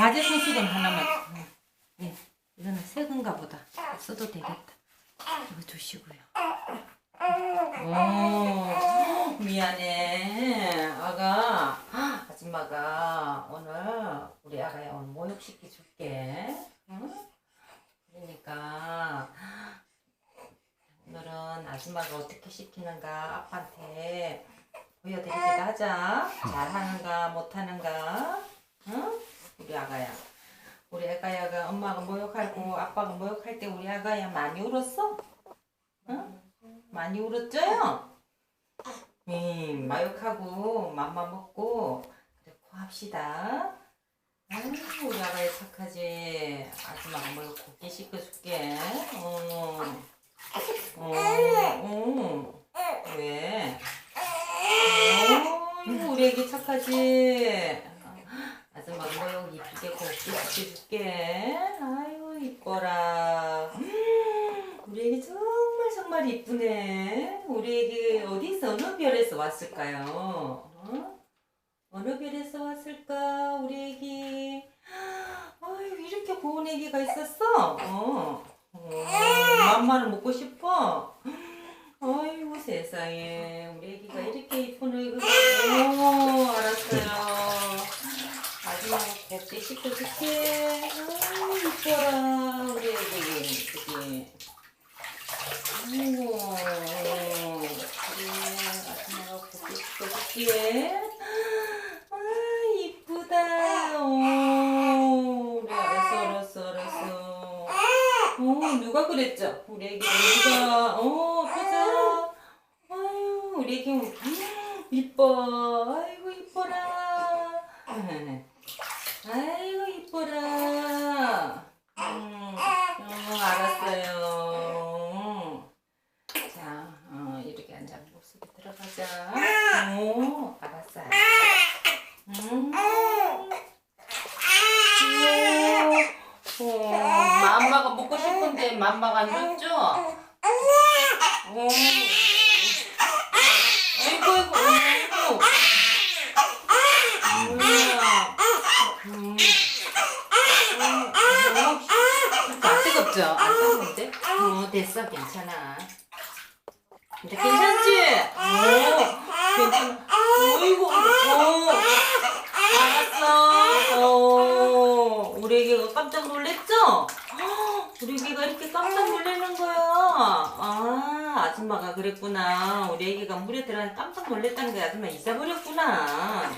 가재 소식은 하나만. 응. 네, 이거는 새건가 보다. 써도 되겠다. 이거 두시고요. 오, 미안해. 아가, 아줌마가 오늘 우리 아가야 오늘 모욕시켜 줄게. 응? 그러니까 오늘은 아줌마가 어떻게 시키는가 아빠한테 보여드리기도 하자. 잘하는가 못하는가. 응? 우리 아가야. 우리 아가야가 엄마가 모욕하고 아빠가 모욕할 때 우리 아가야 많이 울었어? 응? 많이 울었죠요? 음, 마욕하고 맘마 먹고 그래 고합시다. 아유, 우리 아가야 착하지. 아줌마가 뭐 고기 씻어줄게. 어, 어, 어. 왜? 어, 우리 애기 착하지. 아줌마가 뭐 여기 이쁘게 씻어줄게. 아유, 이뻐라. 음, 우리 애기 정말 정말 이쁘네. 우리 애기 어디서 어느 별에서 왔을까요? 어? 어느 별에서 왔을까 우리 애기? 아유 이렇게 고운 애기가 있었어? 어. 어, 맘마를 먹고 싶어? 아이고 세상에 우리 애기가 이렇게 이쁜 애기가 오 알았어요 마지막으로 곱게 씻어줄게. 아유 이뻐라 우리 애기 그지 아이고 그래 마지막으로 곱게 씻어줄게. 아 이쁘다. 오 그래 알았어 알았어 알았어. 어 누가 그랬죠? 우리 애기 누가. 어 보자 아유 우리 애기 음, 이뻐. 아이고 이뻐라 아이고 이뻐라 음, 어, 알았어요 자 어, 이렇게 앉아 목소리 들어가자 오 알았어 음. 어, 맘마가 먹고 싶은데 맘마가 안 줬죠? 어. 아이고 아이고 아이고 뭐야 음. 어, 어, 안 뜨거운데? 어 됐어. 괜찮아. 이제 괜찮지? 오 괜찮아. 어이구 어 알았어. 어 우리 애기가 깜짝 놀랬죠? 헉, 우리 애기가 이렇게 깜짝 놀라는 거야. 아 아줌마가 그랬구나. 우리 애기가 물에 들어가 깜짝 놀랬다는 거야. 아줌마 잊어버렸구나.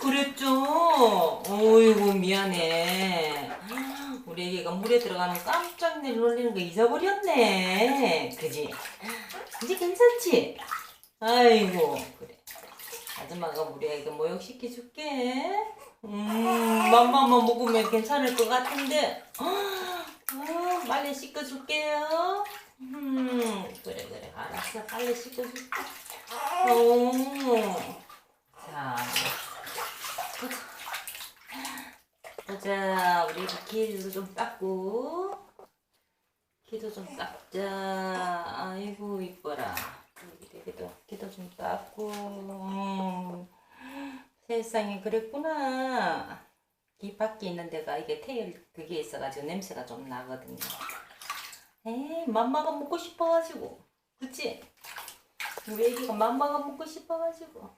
그랬죠? 어이구 미안해 우리 애기가 물에 들어가면 깜짝 놀라는 거 잊어버렸네. 그지? 이제 괜찮지? 아이고 그래. 아줌마가 우리 애기 모욕시켜줄게. 음 맘마만 먹으면 괜찮을 것 같은데. 아, 빨리 씻어줄게요. 음 그래 그래. 알았어. 빨리 씻어줄게. 오자 보자 보자. 우리 키도 좀 닦고. 키도 좀 닦자. 아이고 이뻐라. 기도 기도 좀 닦고. 음, 세상에 그랬구나. 이 밖에 있는 데가 이게 테일 그게 있어가지고 냄새가 좀 나거든요. 에이 맘마가 먹고 싶어가지고. 그치? 우리 애기가 맘마가 먹고 싶어가지고.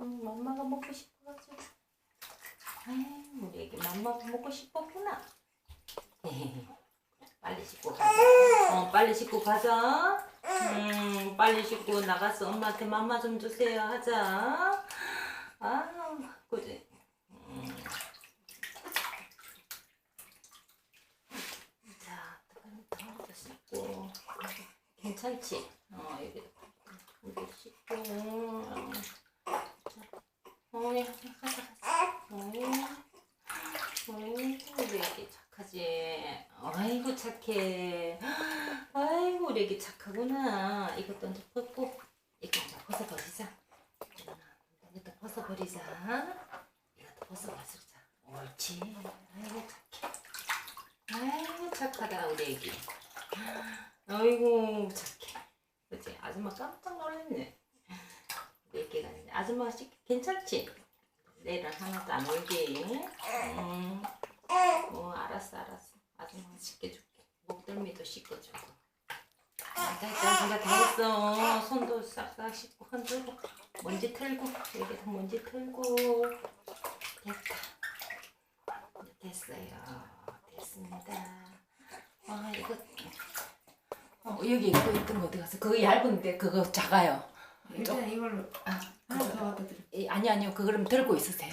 응, 맘마가 먹고 싶어가지고 에이 우리 애기 맘마가 먹고 싶었구나 빨리 씻고 가자. 어, 빨리 씻고 가자. 음, 빨리 씻고 나가서 엄마한테 맘마 좀 주세요. 하자. 아, 그지. 음. 자, 더더 씻고. 괜찮지? 어, 여기 여기 씻고. 어, 야, 가자, 가자. 어. 어이구 우리 애기 착하지 아이고 착해. 아이고 우리 애기 착하구나. 이것도 이제 벗고 이거 이제 벗어버리자. 이것도 벗어버리자. 이것도 벗어버리자. 옳지. 아이고 착해. 아이고 착하다 우리 애기. 아이고 착해. 그치? 아줌마 깜짝 놀랐네. 우리 애기가 아줌마 씨 괜찮지? 내일은 하나도 안 울기. 음. 어, 알았어, 알았어. 아줌마 씻겨줄게. 목덜미도 씻겨주고. 아, 됐다, 진짜 다 했어. 손도 싹싹 씻고 흔들고 먼지 털고 여기다 먼지 털고 됐다. 됐어요. 됐습니다. 아 이거 어, 여기 이거 있던 거 어디 갔어? 그거 얇은데 그거 작아요. 일단 이걸로 아, 드려. 이- 아니 아니요 그거를 들고 있으세요.